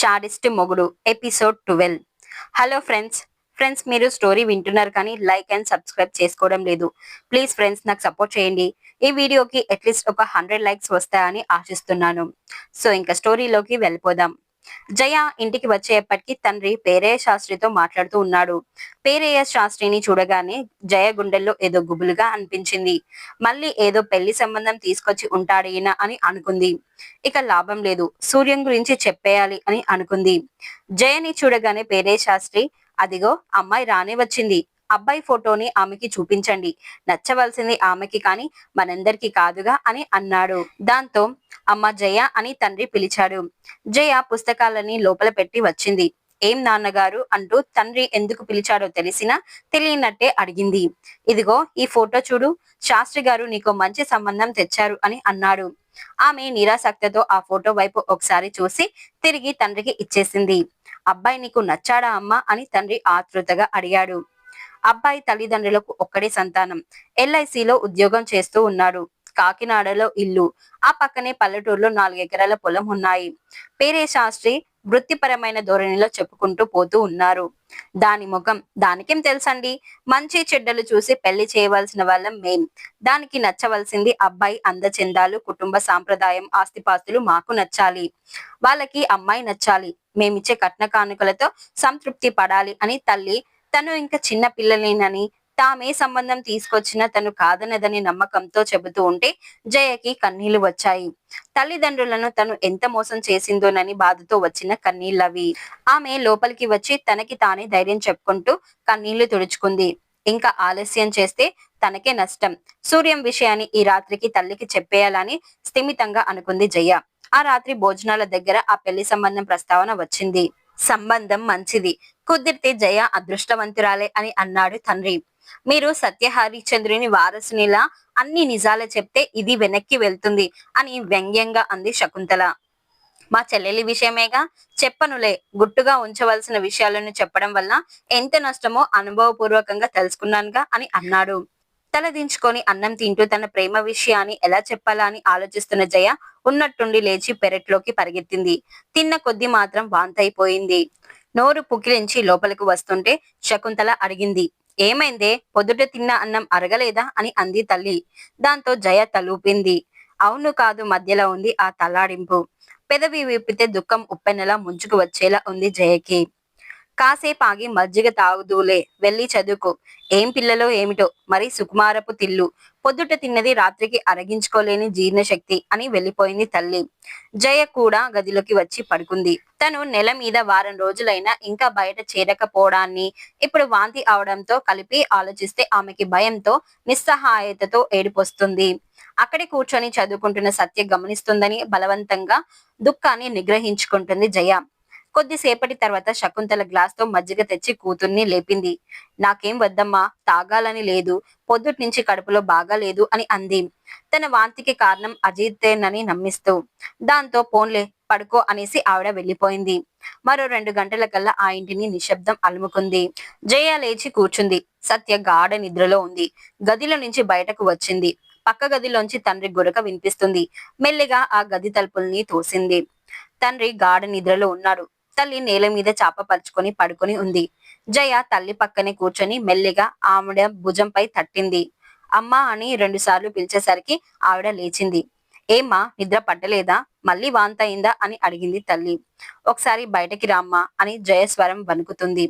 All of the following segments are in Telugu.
షాడిస్ట్ మొగుడు episode twelve. Hello friends friends మీరు స్టోరీ వింటున్నారు కానీ లైక్ అండ్ సబ్స్క్రైబ్ చేసుకోవడం లేదు. ప్లీజ్ ఫ్రెండ్స్ నాకు సపోర్ట్ చేయండి. ఈ వీడియోకి అట్లీస్ట్ ఒక హండ్రెడ్ లైక్స్ వస్తాయని ఆశిస్తున్నాను. సో ఇంకా స్టోరీలోకి వెళ్ళిపోదాం. జయ ఇంటికి వచ్చేప్పటికీ తండ్రి పేరయ్య శాస్త్రితో మాట్లాడుతూ ఉన్నాడు. పేరయ్య శాస్త్రిని చూడగానే జయ గుండెల్లో ఏదో గుబులుగా అనిపించింది. మళ్ళీ ఏదో పెళ్ళి సంబంధం తీసుకొచ్చి ఉంటాడేనా అని అనుకుంది. ఇక లాభం లేదు. సూర్యం గురించి చెప్పేయాలి అని అనుకుంది. జయని చూడగానే పేరయ్య శాస్త్రి అదిగో అమ్మాయి రానే వచ్చింది. అబ్బాయి ఫోటోని ఆమెకి చూపించండి. నచ్చవలసింది ఆమెకి కాని మనందరికి కాదుగా అని అన్నాడు. దాంతో అమ్మ జయ అని తండ్రి పిలిచాడు. జయ పుస్తకాలని లోపల పెట్టి వచ్చింది. ఏం నాన్నగారు అంటూ తండ్రి ఎందుకు పిలిచాడో తెలిసినా తెలియనట్టే అడిగింది. ఇదిగో ఈ ఫోటో చూడు శాస్త్రి గారు నీకు మంచి సంబంధం తెచ్చారు అని అన్నాడు. ఆమె నిరాసక్తతో ఆ ఫోటో వైపు ఒకసారి చూసి తిరిగి తండ్రికి ఇచ్చేసింది. అబ్బాయి నీకు నచ్చాడా అమ్మా అని తండ్రి ఆతృతగా అడిగాడు. అబ్బాయి తల్లిదండ్రులకు ఒక్కడే సంతానం. ఎల్ఐసిలో ఉద్యోగం చేస్తూ ఉన్నాడు. కాకినాడలో ఇల్లు. ఆ పక్కనే పల్లెటూరులో నాలుగు ఎకరాల పొలం ఉన్నాయి. పేరే శాస్త్రి వృత్తిపరమైన ధోరణిలో చెప్పుకుంటూ పోతూ ఉన్నారు. దాని ముఖం దానికేం తెలుసండి? మంచి చెడ్డలు చూసి పెళ్ళి చేయవలసిన వాళ్ళం మేం. దానికి నచ్చవలసింది అబ్బాయి అందచందాలు కుటుంబ సాంప్రదాయం ఆస్తిపాస్తులు మాకు నచ్చాలి. వాళ్ళకి అమ్మాయి నచ్చాలి. మేమిచ్చే కట్న కానుకలతో సంతృప్తి పడాలి అని తల్లి తను ఇంకా చిన్న పిల్లలేనని తామే సంబంధం తీసుకొచ్చినా తను కాదనదని నమ్మకంతో చెబుతూ ఉంటే జయకి కన్నీళ్ళు వచ్చాయి. తల్లిదండ్రులను తను ఎంత మోసం చేసిందోనని బాధతో వచ్చిన కన్నీళ్ళవి ఆమె లోపలికి వచ్చి తనకి తానే ధైర్యం చెప్పుకుంటూ కన్నీళ్ళు తుడుచుకుంది. ఇంకా ఆలస్యం చేస్తే తనకే నష్టం. సూర్యం విషయాన్ని ఈ రాత్రికి తల్లికి చెప్పేయాలని స్థిమితంగా అనుకుంది జయ. ఆ రాత్రి భోజనాల దగ్గర ఆ పెళ్ళి సంబంధం ప్రస్తావన వచ్చింది. సంబంధం మంచిది. కుదిరితే జయ అదృష్టవంతురాలే అని అన్నాడు తండ్రి. మీరు సత్య హరిశ్చంద్రుని వారసునిలా అన్ని నిజాలు చెప్తే ఇది వెనక్కి వెళ్తుంది అని వ్యంగ్యంగా అంది శకుంతల. మా చెల్లెలి విషయమేగా? చెప్పనులే. గుట్టుగా ఉంచవలసిన విషయాలను చెప్పడం వల్ల ఎంత నష్టమో అనుభవపూర్వకంగా తెలుసుకున్నానుగా అని అన్నాడు. తలదించుకొని అన్నం తింటూ తన ప్రేమ విషయాన్ని ఎలా చెప్పాలా అని ఆలోచిస్తున్న జయ ఉన్నట్టుండి లేచి పెరట్లోకి పరిగెత్తింది. తిన్న కొద్ది మాత్రం వాంతైపోయింది. నోరు పుకిలించి లోపలికి వస్తుంటే శకుంతల అడిగింది ఏమైందే? పొద్దుట తిన్న అన్నం అరగలేదా? అని అంది తల్లి. దాంతో జయ తలూపింది అవును కాదు మధ్యలో ఉంది ఆ తలాడింపు. పెదవి విప్పితే దుఃఖం ఉప్పెనలా ముంచుకు వచ్చేలా ఉంది జయకి. కాసేపు ఆగి మజ్జిగ తాగుదూలే వెళ్ళి చదువుకో. ఏం పిల్లలో ఏమిటో మరి సుకుమారపు తిల్లు. పొద్దుట తిన్నది రాత్రికి అరగించుకోలేని జీర్ణశక్తి అని వెళ్ళిపోయింది తల్లి. జయ కూడా గదిలోకి వచ్చి పడుకుంది. తను నెల మీద వారం రోజులైనా ఇంకా బయట చేరకపోవడాన్ని ఇప్పుడు వాంతి అవడంతో కలిపి ఆలోచిస్తే ఆమెకి భయంతో నిస్సహాయతతో ఏడిపోస్తుంది. అక్కడే కూర్చొని చదువుకుంటున్న సత్య గమనిస్తుందని బలవంతంగా దుఃఖాన్ని నిగ్రహించుకుంటుంది జయ. కొద్దిసేపటి తర్వాత శకుంతల గ్లాస్తో మజ్జిగ తెచ్చి కూతుర్ని లేపింది. నాకేం వద్దమ్మా తాగాలని లేదు పొద్దుటి నుంచి కడుపులో బాగా లేదు అని అంది. తన వాంతికి కారణం అజితేనని నమ్మిస్తూ దాంతో పోన్లే పడుకో అనేసి ఆవిడ వెళ్ళిపోయింది. మరో రెండు గంటల కల్లా ఆ ఇంటిని నిశ్శబ్దం అలుముకుంది. జయ లేచి కూర్చుంది. సత్య గాఢ నిద్రలో ఉంది. గదిలో నుంచి బయటకు వచ్చింది. పక్క గదిలోంచి తండ్రి గురక వినిపిస్తుంది. మెల్లిగా ఆ గది తలుపుల్ని తోసింది. తండ్రి గాఢ నిద్రలో ఉన్నాడు తల్లి నేల మీద చాప పరుచుకొని పడుకొని ఉంది. జయ తల్లి పక్కనే కూర్చొని మెల్లిగా ఆవిడ భుజంపై తట్టింది. అమ్మా అని రెండుసార్లు పిలిచేసరికి ఆవిడ లేచింది. ఏమ్మా నిద్ర పట్టలేదా? మళ్ళీ వాంత అయిందా? అని అడిగింది తల్లి. ఒకసారి బయటకి రామ్మా అని జయస్వరం వణుకుతుంది.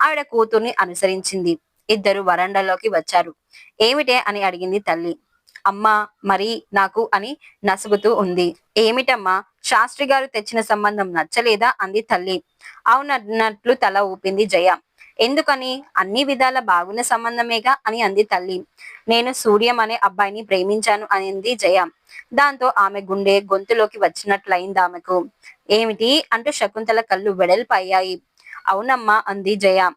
ఆవిడ కూతుర్ని అనుసరించింది. ఇద్దరు వరండాలోకి వచ్చారు. ఏమిటే అని అడిగింది తల్లి. అమ్మా మరి నాకు అని నసుగుతూ ఉంది. ఏమిటమ్మా శాస్త్రి గారు తెచ్చిన సంబంధం నచ్చలేదా అంది తల్లి. అవునన్నట్లు తల ఊపింది జయ. ఎందుకని? అన్ని విధాల బాగున్న సంబంధమేగా అని అంది తల్లి. నేను సూర్యం అనే అబ్బాయిని ప్రేమించాను అనింది జయ. దాంతో ఆమె గుండె గొంతులోకి వచ్చినట్లయింది ఆమెకు. ఏమిటి? అంటూ శకుంతల కళ్ళు వెడల్పయ్యాయి. అవునమ్మా అంది జయ.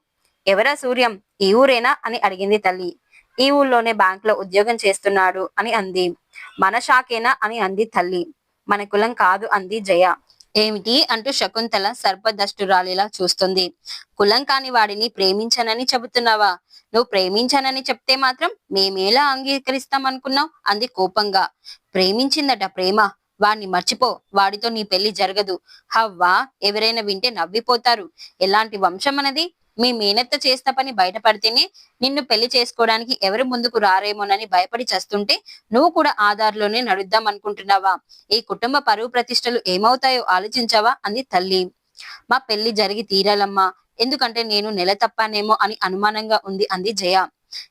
ఎవరా సూర్యం? ఈ ఊరేనా? అని అడిగింది తల్లి. ఈ ఊళ్ళోనే బ్యాంక్లో ఉద్యోగం చేస్తున్నాడు అని అంది. మన షాకేనా అని అంది తల్లి. మన కులం కాదు అంది జయ. ఏమిటి అంటూ శకుంతల సర్పదష్టురాలిలా చూస్తుంది. కులం కాని వాడిని ప్రేమించనని చెబుతున్నావా? నువ్వు ప్రేమించానని చెప్తే మాత్రం మేమేలా అంగీకరిస్తాం అనుకున్నావు అంది కోపంగా. ప్రేమించిందట ప్రేమ. వాడిని మర్చిపో. వాడితో నీ పెళ్ళి జరగదు. హవ్వా ఎవరైనా వింటే నవ్విపోతారు. ఎలాంటి వంశం అనేది మీ మేనత్త చేస్త పని బయటపడితేనే నిన్ను పెళ్ళి చేసుకోవడానికి ఎవరు ముందుకు రారేమోనని భయపడి చస్తుంటే నువ్వు కూడా ఆధార్లోనే నడుద్దాం అనుకుంటున్నావా? ఈ కుటుంబ పరువు ప్రతిష్టలు ఏమవుతాయో ఆలోచించావా? అంది తల్లి. మా పెళ్ళి జరిగి తీరాలమ్మా. ఎందుకంటే నేను నెల తప్పానేమో అని అనుమానంగా ఉంది అంది జయ.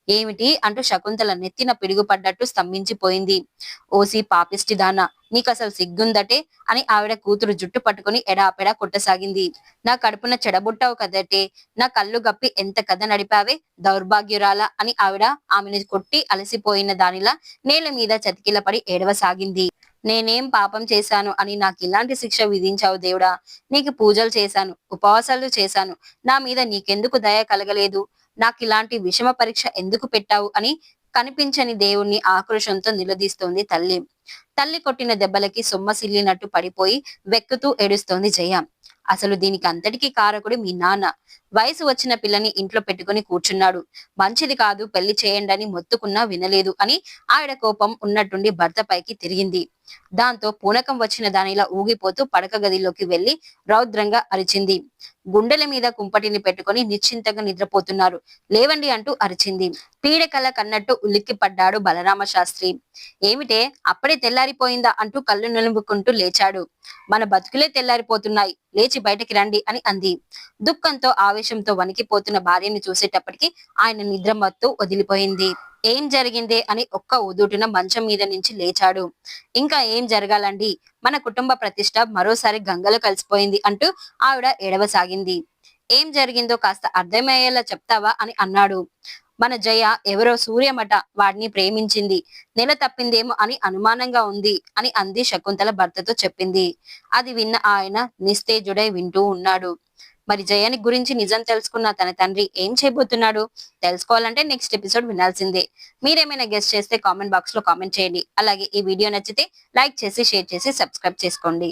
ఏమిటి? అంటూ శకుంతల నెత్తిన పిడుగుపడ్డట్టు స్తంభించిపోయింది. ఓసి పాపిష్టిదానా నీకు అసలు సిగ్గుందటే? అని ఆవిడ కూతురు జుట్టు పట్టుకుని ఎడాపెడా కొట్టసాగింది. నా కడుపున చెడబుట్టావు కదటే? నా కళ్ళు గప్పి ఎంత కథ నడిపావే? దౌర్భాగ్యురాల అని ఆవిడ ఆమెను కొట్టి అలసిపోయిన దానిలా నేల మీద చతికిలపడి ఏడవసాగింది. నేనేం పాపం చేశాను అని నాకు ఇలాంటి శిక్ష విధించావు దేవుడా. నీకు పూజలు చేశాను ఉపవాసాలు చేశాను. నా మీద నీకెందుకు దయ కలగలేదు? నాకు ఇలాంటి విషమ పరీక్ష ఎందుకు పెట్టావు అని కనిపించని దేవుణ్ణి ఆక్రోషంతో నిలదీస్తోంది తల్లి. తల్లి కొట్టిన దెబ్బలకి సొమ్మసిల్లినట్టు పడిపోయి వెక్కుతూ ఏడుస్తోంది జయ. అసలు దీనికి అంతటికీ కారకుడు మీ నాన్న. వయసు వచ్చిన పిల్లని ఇంట్లో పెట్టుకుని కూర్చున్నాడు. మంచిది కాదు పెళ్ళి చేయండి అని మొత్తుకున్నా వినలేదు అని ఆవిడ కోపం ఉన్నట్టుండి భర్త పైకి తిరిగింది. దాంతో పూనకం వచ్చిన దానిలా ఊగిపోతూ పడక గదిలోకి వెళ్ళి రౌద్రంగా అరిచింది. గుండెల మీద కుంపటిని పెట్టుకుని నిశ్చింతగా నిద్రపోతున్నారు. లేవండి అంటూ అరిచింది. పీడకల కన్నట్టు ఉలిక్కి పడ్డాడు బలరామ శాస్త్రి ఏమిటే అప్పుడే ఇప్పుడే తెల్లారిపోయిందా అంటూ కళ్ళు నిలుపుకుంటూ లేచాడు. మన బతుకులే తెల్లారిపోతున్నాయి లేచి బయటకి రండి అని అంది. దుఃఖంతో ఆవేశంతో వణికిపోతున్న భార్యని చూసేటప్పటికి ఆయన నిద్ర మత్తు వదిలిపోయింది. ఏం జరిగిందే అని ఒక్క ఉదుటిన మంచం మీద నుంచి లేచాడు. ఇంకా ఏం జరగాలండి? మన కుటుంబ ప్రతిష్ట మరోసారి గంగలో కలిసిపోయింది అంటూ ఆవిడ ఏడవసాగింది. ఏం జరిగిందో కాస్త అర్థమయ్యేలా చెప్తావా అని అన్నాడు. మన జయ ఎవరో సూర్యమట వాడిని ప్రేమించింది. నెల తప్పిందేమో అని అనుమానంగా ఉంది అని అంది శకుంతల భర్తతో చెప్పింది. అది విన్న ఆయన నిస్తేజుడై వింటూ ఉన్నాడు. మరి జయాని గురించి నిజం తెలుసుకున్న తన తండ్రి ఏం చేయబోతున్నాడు? తెలుసుకోవాలంటే నెక్స్ట్ ఎపిసోడ్ వినాల్సిందే. మీరేమైనా గెస్ట్ చేస్తే కామెంట్ బాక్స్లో కామెంట్ చేయండి. అలాగే ఈ వీడియో నచ్చితే లైక్ చేసి షేర్ చేసి సబ్స్క్రైబ్ చేసుకోండి.